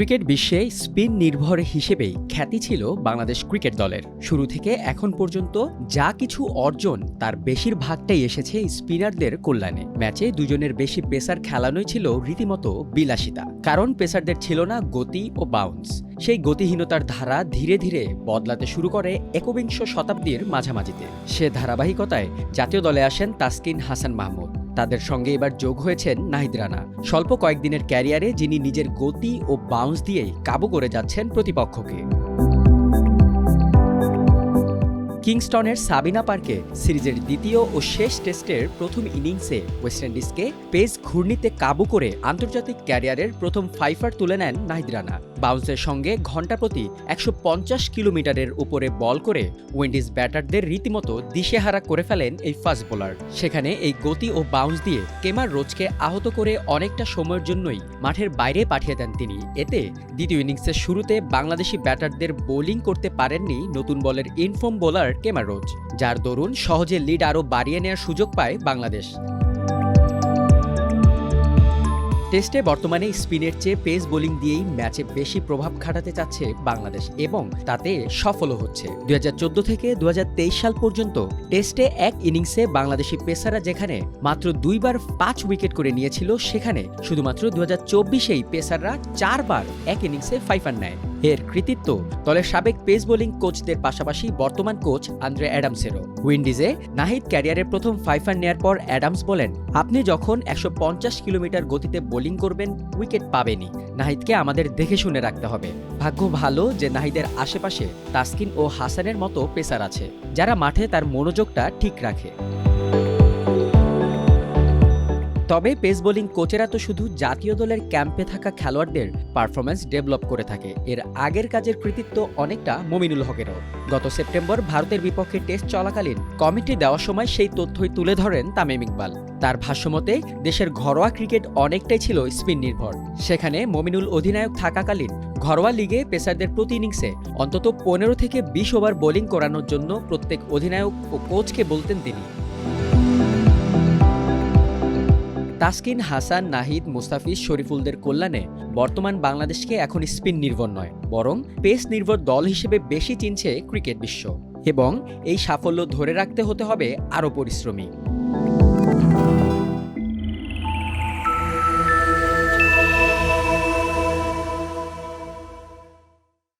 Cricket বিশ্বে spin নির্ভর হিসেবেই খ্যাতি ছিল বাংলাদেশ ক্রিকেট দলের। শুরু থেকে এখন পর্যন্ত যা কিছু অর্জন, তার বেশিরভাগটাই এসেছে স্পিনারদের কল্যাণে। ম্যাচে দুজনের বেশি পেসার খেলানোই ছিল রীতিমতো বিলাসিতা। কারণ পেসারদের ছিল না গতি ও বাউন্স সেই গতিহীনতার ধারা ধীরে ধীরে বদলাতে শুরু করে একবিংশ শতাব্দীর মাঝামাঝিতে। সে ধারাবাহিকতায় জাতীয় দলে আসেন তাসকিন হাসান মাহমুদ। তাদের সঙ্গে এবার যোগ হয়েছেন নাহিদ রানা। স্বল্প কয়েকদিনের ক্যারিয়ারে যিনি নিজের গতি ও বাউন্স দিয়েই কাবু করে যাচ্ছেন প্রতিপক্ষকে। কিংস্টনের সাবিনা পার্কে সিরিজের দ্বিতীয় ও শেষ টেস্টের প্রথম ইনিংসে ওয়েস্ট ইন্ডিজকে পেস ঘূর্ণিতে কাবু করে আন্তর্জাতিক ক্যারিয়ারের প্রথম ফাইফার তুলে নেন নাহিদ রানা। বাউন্সের সঙ্গে ঘণ্টা প্রতি একশো পঞ্চাশ কিলোমিটারের উপরে বল করে উইন্ডিজ ব্যাটারদের রীতিমতো দিশেহারা করে ফেলেন এই ফাস্ট বোলার। সেখানে এই গতি ও বাউন্স দিয়ে কেমার রোজকে আহত করে অনেকটা সময়ের জন্যই মাঠের বাইরে পাঠিয়ে দেন তিনি। এতে দ্বিতীয় ইনিংসের শুরুতে বাংলাদেশি ব্যাটারদের বোলিং করতে পারেননি নতুন বলের ইনফর্ম বোলার কেমার রোজ, যার দরুন সহজে লিড আরও বাড়িয়ে নেওয়ার সুযোগ পায় বাংলাদেশ। টেস্টে বর্তমানে স্পিনের চেয়ে পেস বোলিং দিয়েই ম্যাচে বেশি প্রভাব খাটাতে চাচ্ছে বাংলাদেশ এবং তাতে সফলও হচ্ছে। দু হাজার চোদ্দ থেকে দু হাজার তেইশ সাল পর্যন্ত টেস্টে এক ইনিংসে বাংলাদেশি পেসাররা যেখানে মাত্র দুইবার পাঁচ উইকেট করে নিয়েছিল, সেখানে শুধুমাত্র দু হাজার চব্বিশেই পেসাররা চারবার এক ইনিংসে ফাইফার নেয়। এর কৃতিত্ব দলের সাবেক পেস বোলিং কোচদের পাশাপাশি বর্তমান কোচ আন্দ্রে অ্যাডামসেরও। উইন্ডিজে নাহিদ ক্যারিয়ারের প্রথম ফাইফার নেয়ার পর অ্যাডামস বলেন, আপনি যখন একশো পঞ্চাশ কিলোমিটার গতিতে বোলিং করবেন, উইকেট পাবেনই। নাহিদকে আমাদের দেখে শুনে রাখতে হবে। ভাগ্য ভালো যে নাহিদের আশেপাশে তাসকিন ও হাসানের মতো পেসার আছে, যারা মাঠে তার মনোযোগটা ঠিক রাখে। তবে পেস বোলিং কোচেরা তো শুধু জাতীয় দলের ক্যাম্পে থাকা খেলোয়াড়দের পারফরম্যান্স ডেভেলপ করে থাকে। এর আগের কাজের কৃতিত্ব অনেকটা মমিনুল হকেরও। গত সেপ্টেম্বর ভারতের বিপক্ষে টেস্ট চলাকালীন কমিটি দেওয়ার সময় সেই তথ্যই তুলে ধরেন তামিম ইকবাল। তার ভাষ্যমতে, দেশের ঘরোয়া ক্রিকেট অনেকটাই ছিল স্পিন নির্ভর। সেখানে মমিনুল অধিনায়ক থাকাকালীন ঘরোয়া লিগে পেসারদের প্রতি ইনিংসে অন্তত পনেরো থেকে বিশ ওভার বোলিং করানোর জন্য প্রত্যেক অধিনায়ক ও কোচকে বলতেন তিনি। তাসকিন, হাসান, নাহিদ, মুস্তাফিজ, শরীফুলদের কল্যাণে বর্তমান বাংলাদেশকে এখন স্পিন নির্ভর নয়, বরং পেস নির্ভর দল হিসেবে বেশি চিনছে ক্রিকেট বিশ্ব। এবং এই সাফল্য ধরে রাখতে হতে হবে আরও পরিশ্রমী।